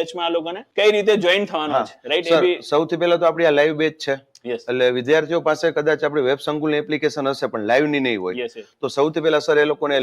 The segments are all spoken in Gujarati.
બેચમાં આ લોકોને કઈ રીતે જોઈન થવાનું છે રાઈટ સૌથી પહેલા તો આપણી આ લાઈવ બેચ છે. એટલે વિદ્યાર્થીઓ પાસે કદાચ આપણી વેબ સંકુલ એપ્લિકેશન હશે પણ લાઈવની નહીં હોય. તો સૌથી પહેલા સર એ લોકોને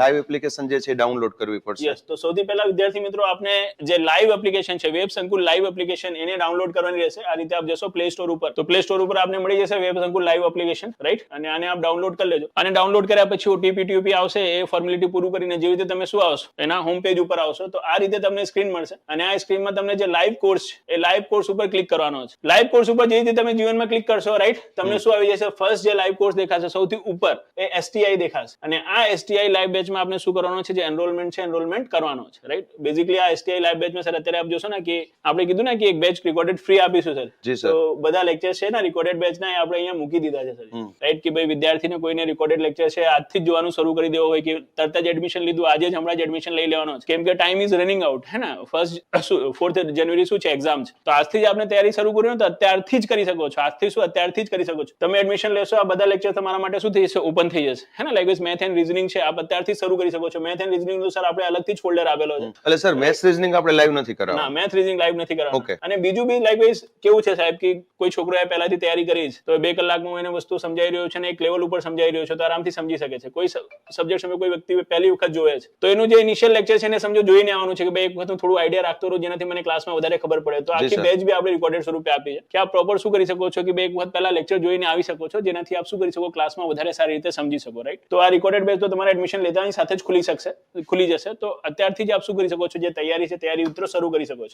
લાઈવ એપ્લિકેશન જે છે ડાઉનલોડ કરવી પડશે. તો સૌથી પહેલા વિદ્યાર્થી મિત્રો આપને જે લાઈવ એપ્લિકેશન છે વેબ સંકુલ લાઈવ એપ્લિકેશન એને ડાઉનલોડ કરવાની રહેશે. આ રીતે આપ જશો પ્લે સ્ટોર ઉપર. તો પ્લે સ્ટોર ઉપર આપને મળી જશે web Sankul live application right અને આને આપ ડાઉનલોડ કરી લેજો. અને ડાઉનલોડ કર્યા પછી ઓટીપી ટીયુપી આવશે એ ફોર્મેલિટી પૂરું કરીને જેવી રીતે તમે શું આવશો એના હોમ પેજ ઉપર આવશો તો આ રીતે તમને સ્ક્રીન મળશે. અને આ સ્ક્રીનમાં તમને જે લાઈવ કોર્સ છે એ લાઈવ કોર્સ ઉપર ક્લિક કરવાનો છે. લાઈવ કોર્સ ઉપર જે રીતે તમે જીવનમાં ક્લિક કરશો રાઈટ તમને શું આવી જશે? ફર્સ્ટ જે લાઈવ કોર્સ દેખાશે સૌથી ઉપર એ એસટીઆઈ દેખાશે. અને આ એસટીઆઈ લાઈવ બેચમાં આપણે શું કરવાનો છે? જે એનરોલમેન્ટ છે એનરોલમેન્ટ કરવાનો છે રાઈટ બેઝિકલી આ એસટીઆઈ લાઈવ બેચમાં સર અત્યારે આપ જોશો ને કે આપણે કીધું ને કે એક બેચ રેકોર્ડેડ ફ્રી આપીશું સર. તો બધા લેક્ચર છે ને રેકોર્ડેડ બેચ ના એ આપણે અહીંયા મૂકી દીધા છે સર. રાઈટ કે ભાઈ વિદ્યાર્થીને કોઈને રેકોર્ડેડ લેક્ચર છે આજથી જ જોવાનું શરૂ કરી દેવો હોય કે તરત જ એડમિશન લીધું આજે જ હમણાં જ એડમિશન લઈ લેવાનો છે. કેમ કે ટાઈમ ઇઝ રનિંગ આઉટ હે ને? ફર્સ્ટ ફોર્થ જાન્યુઆરી શું છે? એક્ઝામ છે. તો આજથી જ આપણે તૈયારી શરૂ કરી તો અત્યારથી જ કરી શકો છો. આજથી શું અત્યારથી જ કરી શકો છો. તમે એડમિશન લેશો આ બધા લેક્ચર તમારા માટે શું થઈ જશે? ઓપન થઈ જશે. હે ને? લેંગ્વેજ મેથ એન્ડ રીઝનિંગ છે આપ અત્યારથી શરૂ કરી શકો છો. મેથ એન્ડ રીઝનિંગનું સર આપણે અલગથી જ ફોલ્ડર આપેલો છે. એટલે સર મેથ રીઝનિંગ આપણે લાઈવ નથી ના મેથ રીઝનિંગ લાઈવ નથી Okay. અને બીજું બી લાઈક કેવું છે સાહેબ કે કોઈ છોકરોએ પહેલાથી તૈયારી કરી છે તો બે કલાકમાં એને વસ્તુ સમજાઈ રહ્યો છે અને એક લેવલ ઉપર સમજાઈ રહ્યો છે તો આરામથી સમજી શકે છે. કોઈ સબ્જેક્ટ સમય કોઈ વ્યક્તિ પહેલી વખત જોવે છે. તો એનું જે ઇનિશિયલ લેક્ચર છે એને સમજો જોઈને આવવાનું છે કે ભાઈ એક વખત હું થોડું આઈડિયા રાખતો રહું જેનાથી મને ક્લાસમાં વધારે ખબર પડે. તો આખી. બેચ બી આપણે રિકોર્ડેડ સ્વરૂપે આપી છે. કે આપ પ્રોપર શું કરી શકો છો કે બે એક વખત પહેલા લેક્ચર જોઈને આવી શકો છો, જેનાથી આપ શું કરી શકો? ક્લાસમાં વધારે સારી રીતે સમજી શકો રાઈટ તો આ રેકોર્ડેડ બેચ તો તમારે એડમિશન લેતાની સાથે જ ખુલી શકશે, ખુલી જશે. તો અત્યારથી જ આપ શું કરી શકો છો? જે તૈયારી છે, તૈયારી ઉતરો, શરૂ કરી શકો છો.